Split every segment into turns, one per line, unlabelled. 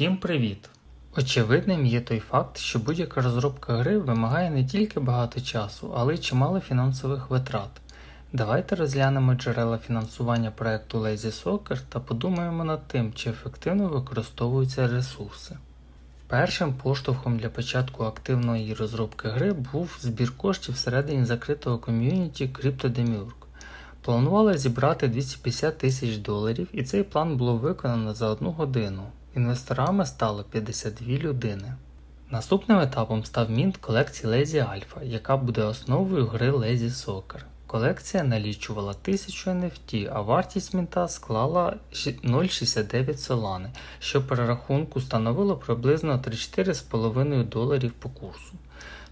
Всім привіт! Очевидним є той факт, що будь-яка розробка гри вимагає не тільки багато часу, але й чимало фінансових витрат. Давайте розглянемо джерела фінансування проекту Lazy Soccer та подумаємо над тим, чи ефективно використовуються ресурси. Першим поштовхом для початку активної розробки гри був збір коштів всередині закритого ком'юніті CryptoDemiurge. Планували зібрати 250 тисяч доларів, і цей план було виконано за одну годину. Інвесторами стало 52 людини. Наступним етапом став мінт колекції Lazy Alpha, яка буде основою гри Lazy Soccer. Колекція налічувала 1000 NFT, а вартість мінта склала 0,69 солани, що при рахунку становило приблизно 34,5 доларів по курсу.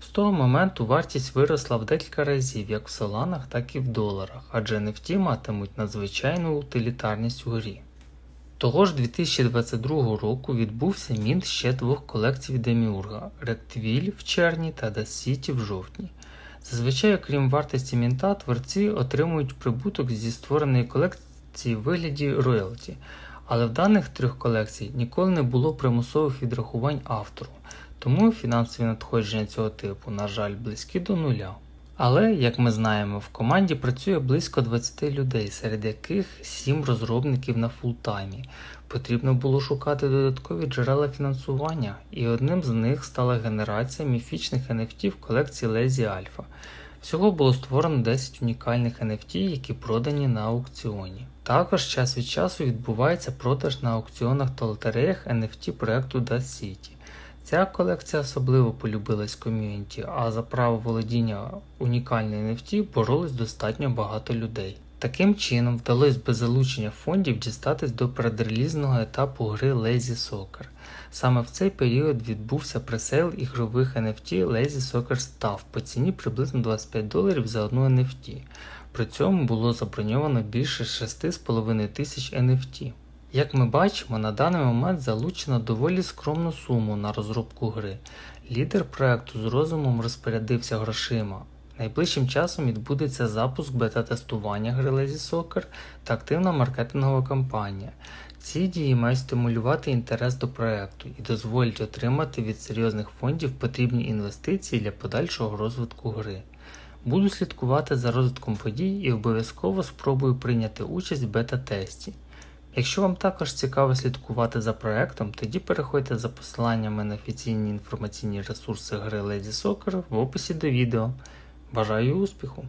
З того моменту вартість виросла в декілька разів як в соланах, так і в доларах, адже NFT матимуть надзвичайну утилітарність у грі. Того ж 2022 року відбувся мінт ще двох колекцій Деміурга Ректвіль в червні та City в жовтні. Зазвичай, окрім вартості мінта, творці отримують прибуток зі створеної колекції в вигляді роялті, але в даних трьох колекцій ніколи не було примусових відрахувань автору, тому фінансові надходження цього типу, на жаль, близькі до нуля. Але, як ми знаємо, в команді працює близько 20 людей, серед яких 7 розробників на фултаймі. Потрібно було шукати додаткові джерела фінансування, і одним з них стала генерація міфічних NFT в колекції Lazy Alpha. Всього було створено 10 унікальних NFT, які продані на аукціоні. Також час від часу відбувається продаж на аукціонах та лотереях NFT проекту Dust City. Ця колекція особливо полюбилась ком'юніті, а за право володіння унікальної NFT боролись достатньо багато людей. Таким чином, вдалося без залучення фондів дістатись до предрелізного етапу гри Lazy Soccer. Саме в цей період відбувся пресейл ігрових NFT Lazy Soccer Staff по ціні приблизно 25 доларів за одну NFT. При цьому було заброньовано більше 6,5 тисяч NFT. Як ми бачимо, на даний момент залучено доволі скромну суму на розробку гри. Лідер проекту з розумом розпорядився грошима. Найближчим часом відбудеться запуск бета-тестування гри Lazy Soccer та активна маркетингова кампанія. Ці дії мають стимулювати інтерес до проекту і дозволять отримати від серйозних фондів потрібні інвестиції для подальшого розвитку гри. Буду слідкувати за розвитком подій і обов'язково спробую прийняти участь в бета-тесті. Якщо вам також цікаво слідкувати за проектом, тоді переходьте за посиланнями на офіційні інформаційні ресурси гри Леді Soccer в описі до відео. Бажаю успіху!